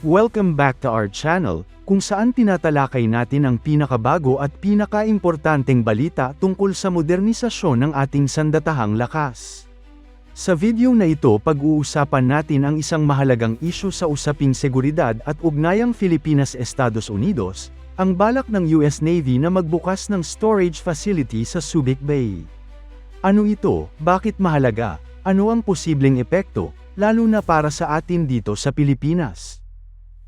Welcome back to our channel, kung saan tinatalakay natin ang pinakabago at pinakaimportanteng balita tungkol sa modernisasyon ng ating sandatahang lakas. Sa video na ito pag-uusapan natin ang isang mahalagang isyu sa usaping seguridad at ugnayang Pilipinas-Estados Unidos, ang balak ng US Navy na magbukas ng storage facility sa Subic Bay. Ano ito, bakit mahalaga, ano ang posibleng epekto, lalo na para sa atin dito sa Pilipinas?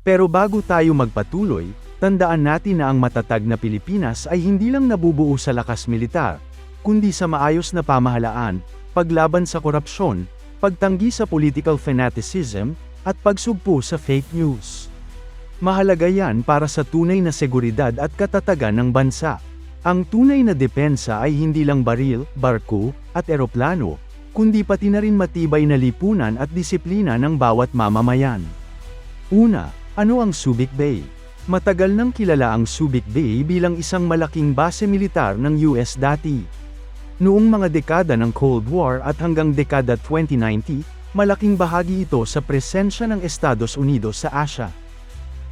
Pero bago tayo magpatuloy, tandaan natin na ang matatag na Pilipinas ay hindi lang nabubuo sa lakas militar, kundi sa maayos na pamahalaan, paglaban sa korupsyon, pagtanggi sa political fanaticism, at pagsugpo sa fake news. Mahalaga yan para sa tunay na seguridad at katatagan ng bansa. Ang tunay na depensa ay hindi lang baril, barko, at eroplano, kundi pati na rin matibay na lipunan at disiplina ng bawat mamamayan. Una, ano ang Subic Bay? Matagal nang kilala ang Subic Bay bilang isang malaking base militar ng US dati. Noong mga dekada ng Cold War at hanggang dekada 2090, malaking bahagi ito sa presensya ng Estados Unidos sa Asia.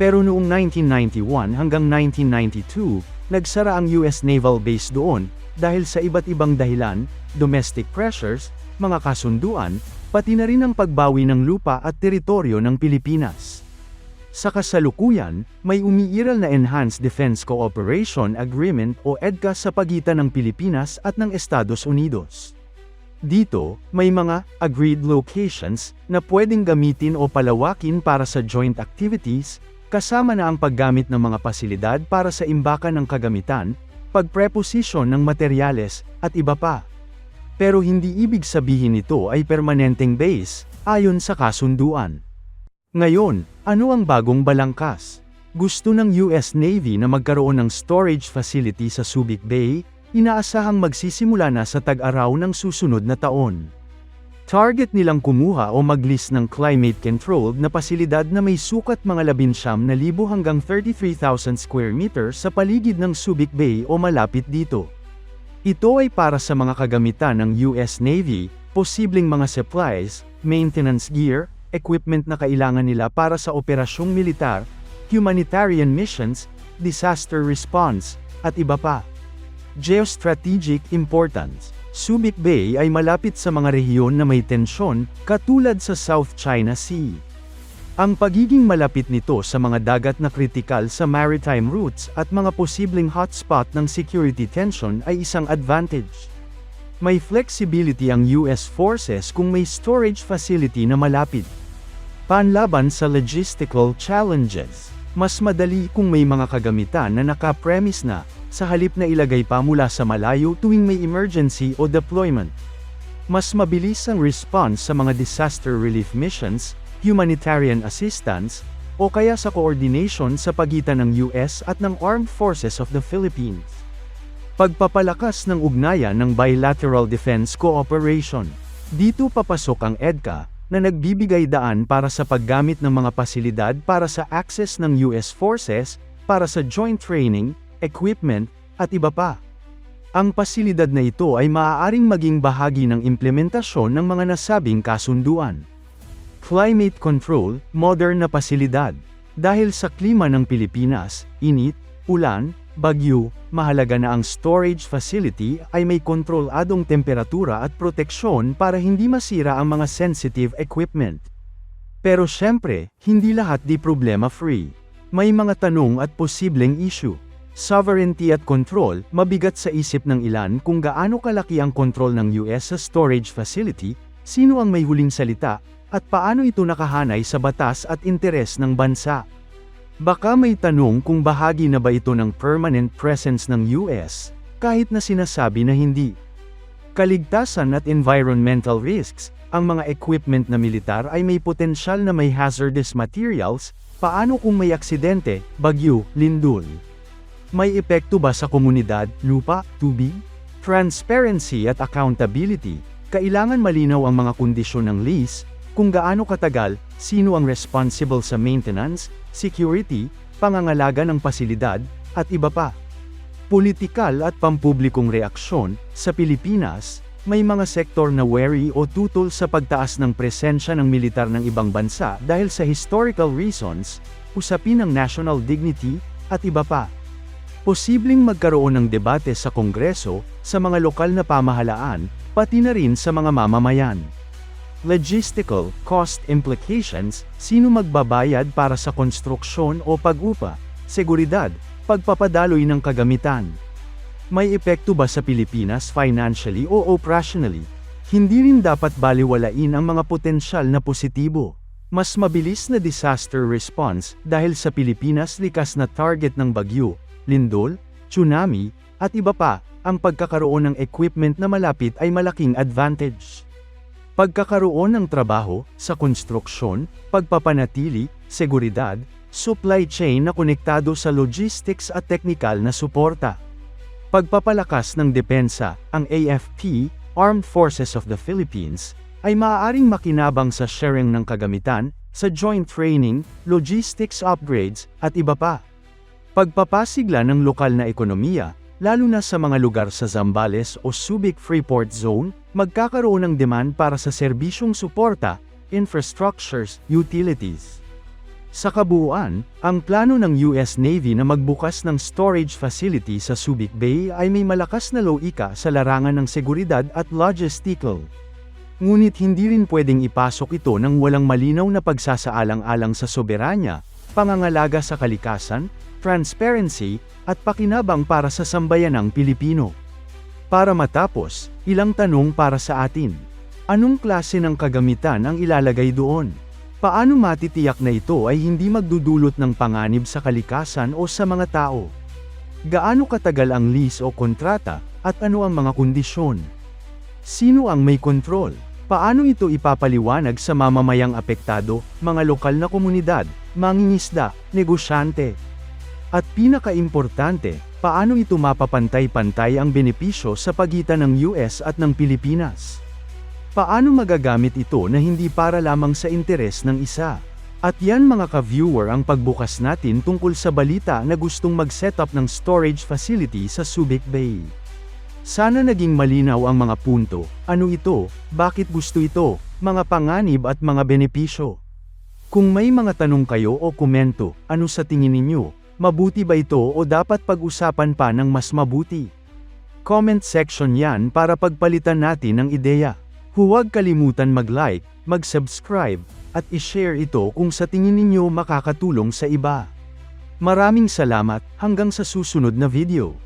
Pero noong 1991 hanggang 1992, nagsara ang US Naval Base doon, dahil sa iba't ibang dahilan, domestic pressures, mga kasunduan, pati na rin ang pagbawi ng lupa at teritoryo ng Pilipinas. Sa kasalukuyan, may umiiral na Enhanced Defense Cooperation Agreement o EDCA sa pagitan ng Pilipinas at ng Estados Unidos. Dito, may mga agreed locations na pwedeng gamitin o palawakin para sa joint activities, kasama na ang paggamit ng mga pasilidad para sa imbakan ng kagamitan, pagpreposisyon ng materyales, at iba pa. Pero hindi ibig sabihin ito ay permanenteng base, ayon sa kasunduan. Ngayon, ano ang bagong balangkas? Gusto ng US Navy na magkaroon ng storage facility sa Subic Bay, inaasahang magsisimula na sa tag-araw ng susunod na taon. Target nilang kumuha o mag-list ng climate-controlled na pasilidad na may sukat mga 19,000 hanggang 33,000 square meters sa paligid ng Subic Bay o malapit dito. Ito ay para sa mga kagamitan ng US Navy, posibleng mga supplies, maintenance gear, equipment na kailangan nila para sa operasyong militar, humanitarian missions, disaster response, at iba pa. Geostrategic importance Subic Bay ay malapit sa mga rehiyon na may tensyon, katulad sa South China Sea. Ang pagiging malapit nito sa mga dagat na kritikal sa maritime routes at mga posibleng hotspot ng security tension ay isang advantage. May flexibility ang US forces kung may storage facility na malapit. Panlaban sa logistical challenges. Mas madali kung may mga kagamitan na naka-premise na, sa halip na ilagay pa mula sa malayo tuwing may emergency o deployment. Mas mabilis ang response sa mga disaster relief missions, humanitarian assistance, o kaya sa coordination sa pagitan ng US at ng Armed Forces of the Philippines. Pagpapalakas ng ugnayan ng bilateral defense cooperation. Dito papasok ang EDCA, na nagbibigay daan para sa paggamit ng mga pasilidad para sa access ng US forces, para sa joint training, equipment, at iba pa. Ang pasilidad na ito ay maaaring maging bahagi ng implementasyon ng mga nasabing kasunduan. Climate control, modern na pasilidad. Dahil sa klima ng Pilipinas, init, ulan, bagyo, mahalaga na ang storage facility ay may kontroladong temperatura at proteksyon para hindi masira ang mga sensitive equipment. Pero syempre, hindi lahat di problema-free. May mga tanong at posibleng issue. Sovereignty at control, mabigat sa isip ng ilan kung gaano kalaki ang kontrol ng US sa storage facility, sino ang may huling salita, at paano ito nakahanay sa batas at interes ng bansa. Baka may tanong kung bahagi na ba ito ng permanent presence ng US, kahit na sinasabi na hindi. Kaligtasan at environmental risks, ang mga equipment na militar ay may potensyal na may hazardous materials, paano kung may aksidente, bagyo, lindol? May epekto ba sa komunidad, lupa, tubig? Transparency at accountability, kailangan malinaw ang mga kondisyon ng lease, kung gaano katagal, sino ang responsible sa maintenance, security, pangangalaga ng pasilidad, at iba pa. Politikal at pampublikong reaksyon, sa Pilipinas, may mga sektor na wary o tutol sa pagtaas ng presensya ng militar ng ibang bansa dahil sa historical reasons, usapin ng national dignity, at iba pa. Posibleng magkaroon ng debate sa Kongreso, sa mga lokal na pamahalaan, pati na rin sa mga mamamayan. Logistical, cost implications, sino magbabayad para sa konstruksyon o pag-upa, seguridad, pagpapadaloy ng kagamitan. May epekto ba sa Pilipinas financially o operationally? Hindi rin dapat baliwalain ang mga potensyal na positibo. Mas mabilis na disaster response dahil sa Pilipinas likas na target ng bagyo, lindol, tsunami, at iba pa, ang pagkakaroon ng equipment na malapit ay malaking advantage. Pagkakaroon ng trabaho, sa konstruksyon, pagpapanatili, seguridad, supply chain na konektado sa logistics at teknikal na suporta. Pagpapalakas ng depensa, ang AFP, Armed Forces of the Philippines, ay maaaring makinabang sa sharing ng kagamitan, sa joint training, logistics upgrades, at iba pa. Pagpapasigla ng lokal na ekonomiya, lalo na sa mga lugar sa Zambales o Subic Freeport Zone, magkakaroon ng demand para sa serbisyong suporta, infrastructures, utilities. Sa kabuuan, ang plano ng US Navy na magbukas ng storage facility sa Subic Bay ay may malakas na loika sa larangan ng seguridad at logistical. Ngunit hindi rin pwedeng ipasok ito ng walang malinaw na pagsasaalang-alang sa soberanya, pangangalaga sa kalikasan, transparency, at pakinabang para sa sambayanang Pilipino. Para matapos, ilang tanong para sa atin. Anong klase ng kagamitan ang ilalagay doon? Paano matitiyak na ito ay hindi magdudulot ng panganib sa kalikasan o sa mga tao? Gaano katagal ang lease o kontrata, at ano ang mga kondisyon? Sino ang may kontrol? Paano ito ipapaliwanag sa mamamayang apektado, mga lokal na komunidad, mangingisda, negosyante? At pinakaimportante, paano ito mapapantay-pantay ang benepisyo sa pagitan ng US at ng Pilipinas? Paano magagamit ito na hindi para lamang sa interes ng isa? At yan mga ka-viewer ang pagbukas natin tungkol sa balita na gustong mag-set up ng storage facility sa Subic Bay. Sana naging malinaw ang mga punto, ano ito, bakit gusto ito, mga panganib at mga benepisyo. Kung may mga tanong kayo o komento, ano sa tingin ninyo, mabuti ba ito o dapat pag-usapan pa ng mas mabuti? Comment section yan para pagpalitan natin ng ideya. Huwag kalimutan mag-like, mag-subscribe, at i-share ito kung sa tingin ninyo makakatulong sa iba. Maraming salamat, hanggang sa susunod na video.